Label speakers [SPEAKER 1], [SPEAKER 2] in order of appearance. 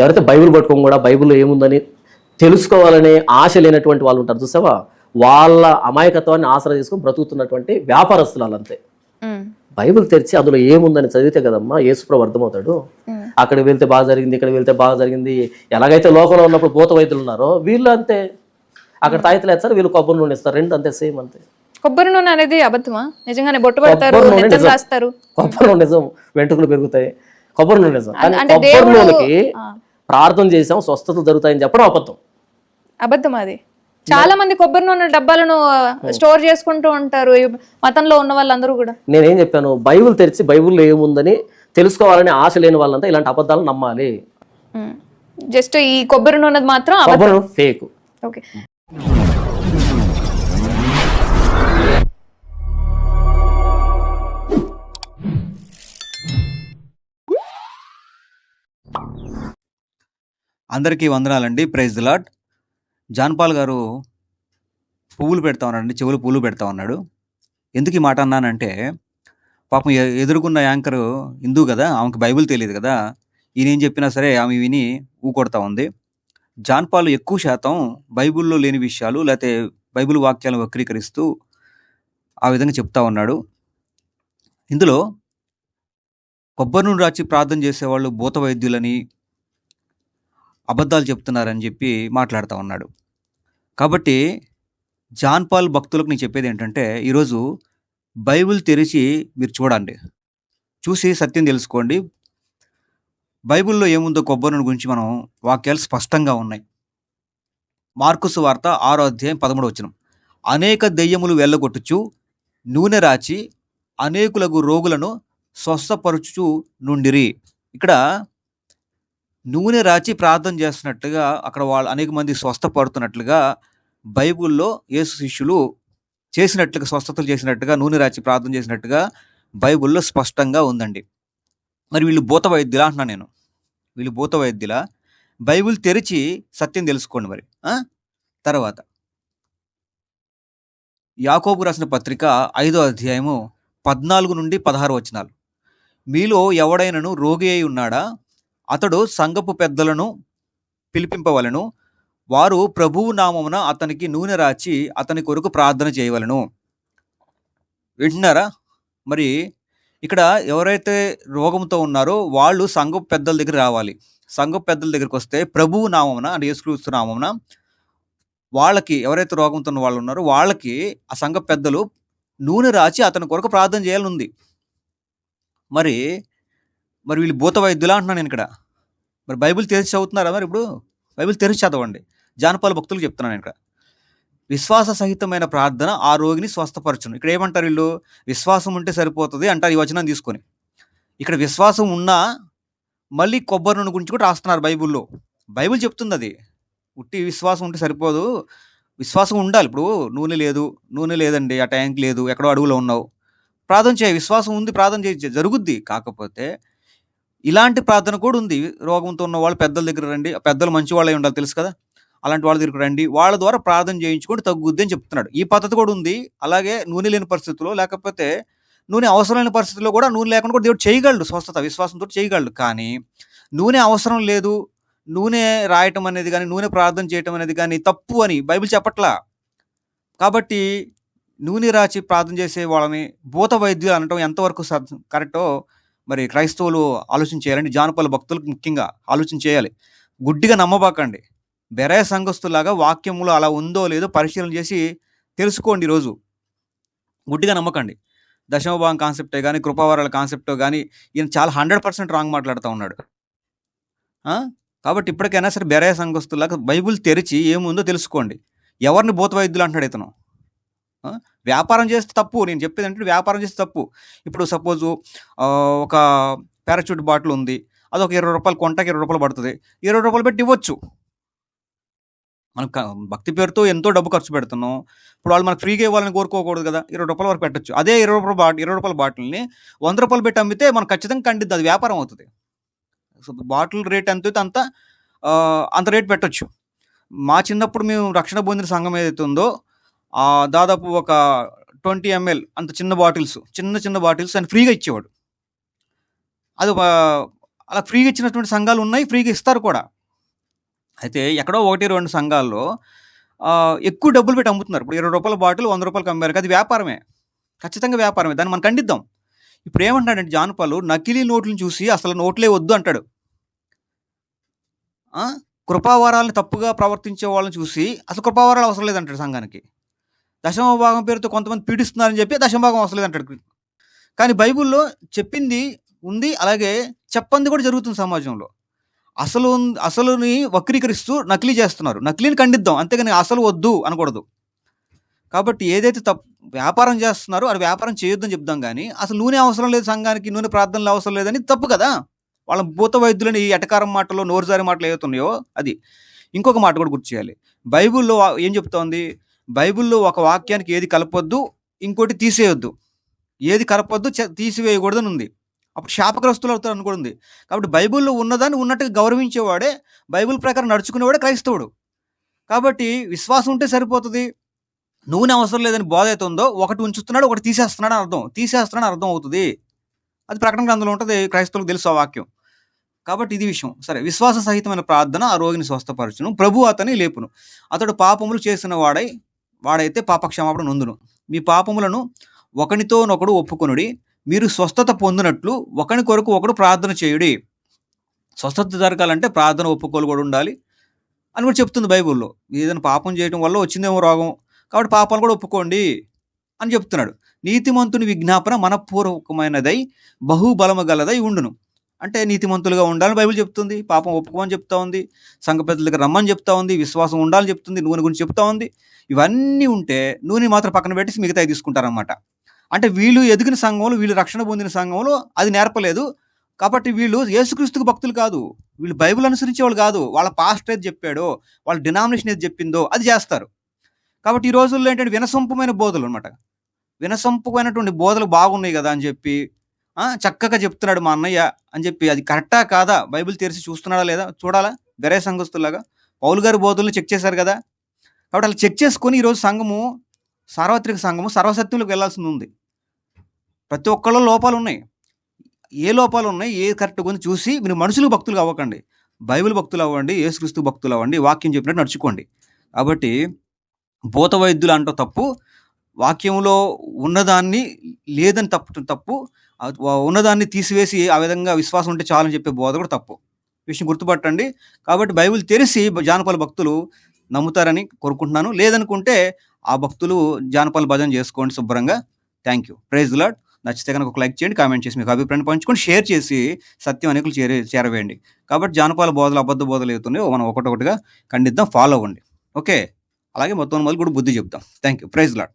[SPEAKER 1] ఎవరైతే బైబిల్ పట్టుకొని కూడా బైబిల్లో ఏముందని తెలుసుకోవాలనే ఆశ లేనటువంటి వాళ్ళు ఉంటారు చూసావా? వాళ్ళ అమాయకత్వాన్ని ఆసరా చేసుకొని బ్రతుకుతున్నటువంటి వ్యాపారస్తులు
[SPEAKER 2] ఉమ్,
[SPEAKER 1] బైబిల్ తెరిచి అందులో ఏముందని చదివితే కదమ్మా యేసుప్రభు అర్థమవుతాడు.
[SPEAKER 2] ఉమ్,
[SPEAKER 1] అక్కడికి వెళ్తే బాగా జరిగింది ఇక్కడ వెళ్తే బాగా జరిగింది ఎలాగైతే లోకంలో ఉన్నప్పుడు భూత వైద్యులు ఉన్నారో వీళ్ళు అంతే. అక్కడ తాయితలు వేస్తారు వీళ్ళు కొబ్బరి నూనె ఇస్తారు రెండు అంతే సేమ్ అంతే.
[SPEAKER 2] కొబ్బరి నూనె అనేది అబద్ధమా? నిజంగానే బొట్టు పెడతారు
[SPEAKER 1] కొబ్బరి నూనె నిజం. వెంట్రుకలు పెరుగుతాయి. కొబ్బరి నూనె నిజం. కొబ్బరి నూనెకి. ప్రార్థన చేసాం స్వస్థతలు జరుగుతాయని చెప్పడం అబద్ధం.
[SPEAKER 2] అబద్ధం అది. చాలా మంది కొబ్బరి నూనె డబ్బాలను స్టోర్ చేసుకుంటూ ఉంటారు మతంలో ఉన్న వాళ్ళందరూ కూడా.
[SPEAKER 1] నేనేం చెప్పాను బైబిల్ తెరిచి బైబిల్లో ఏముందని తెలుసుకోవాలనే ఆశ లేని వాళ్ళంతా ఇలాంటి అబద్ధాలు నమ్మాలి.
[SPEAKER 2] జస్ట్ ఈ కొబ్బరి నూనె మాత్రం
[SPEAKER 1] ఫేక్
[SPEAKER 2] ఓకే.
[SPEAKER 3] అందరికీ వందనాలండి. ప్రైజ్ లాట్ జాన్పాల్ గారు పువ్వులు పెడతా ఉన్నాడండి. చెవులు పువ్వులు పెడతా ఉన్నాడు. ఎందుకు ఈ మాట అన్నానంటే పాపం ఎదుర్కొన్న యాంకరు యాంకర్ హిందూ కదా ఆమెకి బైబిల్ తెలియదు కదా ఈయన ఏం చెప్పినా సరే ఆమె విని ఊకొడతా ఉంది. జాన్పాల్ ఎక్కువ శాతం బైబిల్లో లేని విషయాలు లేకపోతే బైబిల్ వాక్యాలను వక్రీకరిస్తూ ఆ విధంగా చెప్తా ఉన్నాడు. ఇందులో కొబ్బరి నుండి రాచి ప్రార్థన చేసేవాళ్ళు భూత వైద్యులని అబద్ధాలు చెప్తున్నారని చెప్పి మాట్లాడుతూ ఉన్నాడు. కాబట్టి జాన్ పాల్ భక్తులకు నేను చెప్పేది ఏంటంటే ఈరోజు బైబిల్ తెరిచి మీరు చూడండి. చూసి సత్యం తెలుసుకోండి. బైబిల్లో ఏముందో కొబ్బరి గురించి మనం వాక్యాలు స్పష్టంగా ఉన్నాయి. మార్కుసు వార్త ఆరో అధ్యాయం పదమూడు వచ్చిన అనేక దెయ్యములు వెళ్ళగొట్టుచు నూనె రాచి అనేకులకు రోగులను స్వస్థపరచుచు నుండిరి. ఇక్కడ నూనె రాచి ప్రార్థన చేస్తున్నట్టుగా అక్కడ వాళ్ళు అనేక మంది స్వస్థపడుతున్నట్లుగా బైబిల్లో యేసు శిష్యులు చేసినట్లుగా స్వస్థతలు చేసినట్టుగా నూనె రాచి ప్రార్థన చేసినట్టుగా బైబిల్లో స్పష్టంగా ఉందండి. మరి వీళ్ళు భూత వైద్యులా అంటున్నా నేను. వీళ్ళు భూత వైద్యుల? బైబిల్ తెరిచి సత్యం తెలుసుకోండి మరి. తర్వాత యాకోబు రాసిన పత్రిక ఐదో అధ్యాయము పద్నాలుగు నుండి పదహారు వచనాలు. మీలో ఎవడైనను రోగి అయి ఉన్నాడా? అతడు సంఘపు పెద్దలను పిలిపింపవలను. వారు ప్రభువు నామమున అతనికి నూనె రాచి అతని కొరకు ప్రార్థన చేయవలను. వింటున్నారా? మరి ఇక్కడ ఎవరైతే రోగంతో ఉన్నారో వాళ్ళు సంఘపు పెద్దల దగ్గర రావాలి. సంఘపు పెద్దల దగ్గరికి వస్తే ప్రభువు నామమున అంటే యేసుక్రీస్తు నామమున వాళ్ళకి ఎవరైతే రోగంతో ఉన్న వాళ్ళు ఉన్నారో వాళ్ళకి ఆ సంఘ పెద్దలు నూనె రాచి అతని కొరకు ప్రార్థన చేయాలని ఉంది మరి మరి వీళ్ళు భూత వైద్యులా అంటున్నాను నేను ఇక్కడ. మరి బైబిల్ తెరిచి చదువుతున్నారా మరి ఇప్పుడు? బైబిల్ తెరిచి చదవండి. జానపాల భక్తులు చెప్తున్నాను ఇక్కడ. విశ్వాస సహితమైన ప్రార్థన ఆ రోగిని స్వస్థపరచును. ఇక్కడ ఏమంటారు వీళ్ళు? విశ్వాసం ఉంటే సరిపోతుంది అంటారు ఈ వచనం తీసుకొని. ఇక్కడ విశ్వాసం ఉన్నా మళ్ళీ కొబ్బరి నూనె గురించి కూడా రాస్తున్నారు బైబిల్లో. బైబిల్ చెప్తుంది అది. ఉట్టి విశ్వాసం ఉంటే సరిపోదు. విశ్వాసం ఉండాలి. ఇప్పుడు నూనె లేదు నూనె లేదండి ఆ ట్యాంక్ లేదు ఎక్కడో అడుగులో ఉన్నావు. ప్రార్థన చేయ. విశ్వాసం ఉంది ప్రార్థన చేయ. జరుగుద్ది. కాకపోతే ఇలాంటి ప్రార్థన కూడా ఉంది. రోగంతో ఉన్న వాళ్ళు పెద్దల దగ్గర రండి. పెద్దలు మంచి వాళ్ళే ఉండాలి తెలుసు కదా? అలాంటి వాళ్ళ దగ్గర రండి. వాళ్ళ ద్వారా ప్రార్థన చేయించుకొని తగ్గుద్ది అని చెప్తున్నాడు. ఈ పద్ధతి కూడా ఉంది. అలాగే నూనె లేని పరిస్థితుల్లో లేకపోతే నూనె అవసరమైన పరిస్థితుల్లో కూడా నూనె లేకుండా కూడా దేవుడు చేయగలడు స్వస్థత విశ్వాసంతో చేయగలడు. కానీ నూనె అవసరం లేదు. నూనె రాయటం అనేది కానీ నూనె ప్రార్థన చేయటం అనేది కానీ తప్పు అని బైబిల్ చెప్పట్లా. కాబట్టి నూనె రాచి ప్రార్థన చేసే వాళ్ళని భూత వైద్యులు అనటం ఎంతవరకు సద్ కరెక్టో మరి క్రైస్తవులు ఆలోచన చేయాలండి జానపద భక్తులకు ముఖ్యంగా ఆలోచన చేయాలి. గుడ్డిగా నమ్మబాకండి. బెరాయ సంఘస్థులాగా వాక్యములు అలా ఉందో లేదో పరిశీలన చేసి తెలుసుకోండి ఈరోజు. గుడ్డిగా నమ్మకండి. దశమభాగం కాన్సెప్టే కానీ కృపావరాల కాన్సెప్టో కానీ ఈయన చాలా హండ్రెడ్ పర్సెంట్ రాంగ్ మాట్లాడుతూ ఉన్నాడు. కాబట్టి ఇప్పటికైనా సరే బెరాయ సంఘస్థులాగా బైబిల్ తెరిచి ఏముందో తెలుసుకోండి. ఎవరిని భూతవైద్యులు అంటున్నాడు ఇతను? వ్యాపారం చేస్తే తప్పు. నేను చెప్పేది అంటే వ్యాపారం చేస్తే తప్పు. ఇప్పుడు సపోజు ఒక పారాచూట్ బాటిల్ ఉంది. అది ఒక ఇరవై రూపాయలు కొంటకి ఇరవై రూపాయలు పడుతుంది. ఇరవై రూపాయలు పెట్టి ఇవ్వచ్చు. మనం భక్తి పేరుతో ఎంతో డబ్బు ఖర్చు పెడుతున్నాం. ఇప్పుడు వాళ్ళు మనకు ఫ్రీగా ఇవ్వాలని కోరుకోకూడదు కదా. ఇరవై రూపాయల వరకు పెట్టచ్చు. అదే ఇరవై రూపాయల బాటిల్ ఇరవై రూపాయల బాటిల్ని వంద రూపాయలు పెట్టి అమ్మితే మనం ఖచ్చితంగా కండిద్ది. అది వ్యాపారం అవుతుంది. సో బాటిల్ రేట్ ఎంత అయితే అంత అంత రేట్ పెట్టచ్చు. మా చిన్నప్పుడు మేము రక్షణ పొందిన సంఘం ఏదైతే ఉందో దాదాపు ఒక ట్వంటీ ఎంఎల్ అంత చిన్న బాటిల్స్ చిన్న చిన్న బాటిల్స్ అని ఫ్రీగా ఇచ్చేవాడు. అది అలా ఫ్రీగా ఇచ్చినటువంటి సంఘాలు ఉన్నాయి ఫ్రీగా ఇస్తారు కూడా. అయితే ఎక్కడో ఒకటి రెండు సంఘాల్లో ఎక్కువ డబ్బులు పెట్టి అమ్ముతున్నారు. ఇప్పుడు ఇరవై రూపాయల బాటిల్ వంద రూపాయలకి అమ్మారు అది వ్యాపారమే. ఖచ్చితంగా వ్యాపారమే. దాన్ని మనం ఖండిద్దాం. ఇప్పుడు ఏమంటాడంటే జానపాలు నకిలీ నోట్లను చూసి అసలు నోట్లే వద్దు అంటాడు. కృపావారాలను తప్పుగా ప్రవర్తించే వాళ్ళని చూసి అసలు కృపావారాలు అవసరం లేదంటాడు సంఘానికి. దశమ భాగం పేరుతో కొంతమంది పీడిస్తున్నారని చెప్పి దశమ భాగం అవసరం లేదంటాడు కానీ బైబిల్లో చెప్పింది ఉంది అలాగే చెప్పంది కూడా జరుగుతుంది సమాజంలో. అసలు అసలుని వక్రీకరిస్తూ నకిలీ చేస్తున్నారు. నకిలీని ఖండిద్దాం అంతేగాని అసలు వద్దు అనకూడదు. కాబట్టి ఏదైతే తప్పు వ్యాపారం చేస్తున్నారో అది వ్యాపారం చేయొద్దని చెప్దాం కానీ అసలు నూనె అవసరం లేదు సంఘానికి నూనె ప్రార్థనలు అవసరం లేదని తప్పు కదా. వాళ్ళ భూత వైద్యులని ఈ ఎటకారం మాటలో నోరుజారి మాటలు ఏవైతున్నాయో అది. ఇంకొక మాట కూడా గుర్తు చేయాలి. బైబిల్లో ఏం చెప్తోంది? బైబిల్లో ఒక వాక్యానికి ఏది కలపొద్దు ఇంకోటి తీసేయొద్దు. ఏది కలపొద్దు తీసివేయకూడదని ఉంది అప్పుడు శాపగ్రస్తులు అవుతారు అని కూడా ఉంది. కాబట్టి బైబిల్లో ఉన్నదాన్ని ఉన్నట్టుగా గౌరవించేవాడే బైబిల్ ప్రకారం నడుచుకునేవాడే క్రైస్తవుడు. కాబట్టి విశ్వాసం ఉంటే సరిపోతుంది. నూనె అవసరం లేదని బోధ అయితే ఉందో ఒకటి ఉంచుతున్నాడు ఒకటి తీసేస్తున్నాడు అని అర్థం. తీసేస్తున్నాడు అర్థం అవుతుంది. అది ప్రకటన గ్రంథంలో ఉంటుంది క్రైస్తవులకు తెలుసు ఆ వాక్యం. కాబట్టి ఇది విషయం. సరే విశ్వాస సహితమైన ప్రార్థన ఆ రోగిని స్వస్థపరచును. ప్రభు అతని లేపును. అతడు పాపములు చేసిన వాడై వాడైతే పాపక్షమాపణ నొందును. మీ పాపములను ఒకనితోనొకడు ఒప్పుకొనుడి. మీరు స్వస్థత పొందినట్లు ఒకని కొరకు ఒకడు ప్రార్థన చేయుడి. స్వస్థత జరగాలంటే ప్రార్థన ఒప్పుకోలు కూడా ఉండాలి అని కూడా చెప్తుంది బైబిల్లో. ఏదైనా పాపం చేయడం వల్ల వచ్చిందేమో రోగం కాబట్టి పాపాలు కూడా ఒప్పుకోండి అని చెప్తున్నాడు. నీతిమంతుని విజ్ఞాపన మనపూర్వకమైనదై బహుబలము గలదై ఉండును. అంటే నీతిమంతులుగా ఉండాలని బైబిల్ చెప్తుంది పాపం ఒప్పుకోమని చెప్తా ఉంది సంఘ పెద్దల దగ్గర రమ్మని చెప్తా ఉంది విశ్వాసం ఉండాలని చెప్తుంది నూనె గురించి చెప్తా ఉంది. ఇవన్నీ ఉంటే నూనె మాత్రం పక్కన పెట్టి మిగతా తీసుకుంటారనమాట అంటే వీళ్ళు ఎదిగిన సంఘంలో వీళ్ళు రక్షణ పొందిన సంఘంలో అది నేర్పలేదు. కాబట్టి వీళ్ళు యేసుక్రీస్తుకు భక్తులు కాదు. వీళ్ళు బైబిల్ అనుసరించే వాళ్ళు కాదు. వాళ్ళ పాస్ట్ ఏది చెప్పాడో వాళ్ళ డినామినేషన్ ఏది చెప్పిందో అది చేస్తారు. కాబట్టి ఈ రోజుల్లో ఏంటంటే వినసొంపమైన బోధలు అనమాట వినసొంపమైనటువంటి బోధలు బాగున్నాయి కదా అని చెప్పి చక్కగా చెప్తున్నాడు మా అన్నయ్య అని చెప్పి అది కరెక్టా కాదా? బైబిల్ తెరిచి చూస్తున్నాడా లేదా? చూడాలా? బెరే సంఘస్తులాగా పౌలు గారి బోధనలు చెక్ చేశారు కదా? కాబట్టి అలా చెక్ చేసుకొని ఈరోజు సంఘము సార్వత్రిక సంఘము సర్వసత్యంలోకి వెళ్ళాల్సింది ఉంది. ప్రతి ఒక్కళ్ళ లోపాలు ఉన్నాయి. ఏ లోపాలు ఉన్నాయి? ఏ కరెక్ట్ కొంచెం చూసి మీరు మనుషులు భక్తులు అవ్వకండి. బైబిల్ భక్తులు అవ్వండి ఏసుక్రీస్తు భక్తులు అవ్వండి వాక్యం చెప్పినట్టు నడుచుకోండి. కాబట్టి భూత వైద్యులు అంటూ తప్పు. వాక్యంలో ఉన్నదాన్ని లేదని తప్పు తప్పు. ఉన్నదాన్ని తీసివేసి ఆ విధంగా విశ్వాసం ఉంటే చాలని చెప్పే బోధ కూడా తప్పు. విషయం గుర్తుపట్టండి. కాబట్టి బైబిల్ తెరిసి జానపద భక్తులు నమ్ముతారని కోరుకుంటున్నాను. లేదనుకుంటే ఆ భక్తులు జానపద భజన చేసుకోండి శుభ్రంగా. థ్యాంక్ యూ ప్రైజ్ లాడ్ నచ్చితే కనుక ఒక లైక్ చేయండి కామెంట్ చేసి మీకు అభిప్రాయం పంచుకొని షేర్ చేసి సత్యం అనేకులు చేరే చేరవేయండి. కాబట్టి జానపాల బోధలు అబద్ధ బోధలు అవుతున్నాయో మనం ఒకటొకటిగా ఖండిద్దాం ఫాలో అవ్వండి. ఓకే అలాగే మొత్తం మొదలు కూడా బుద్ధి చెప్తాం. Thank you praise lord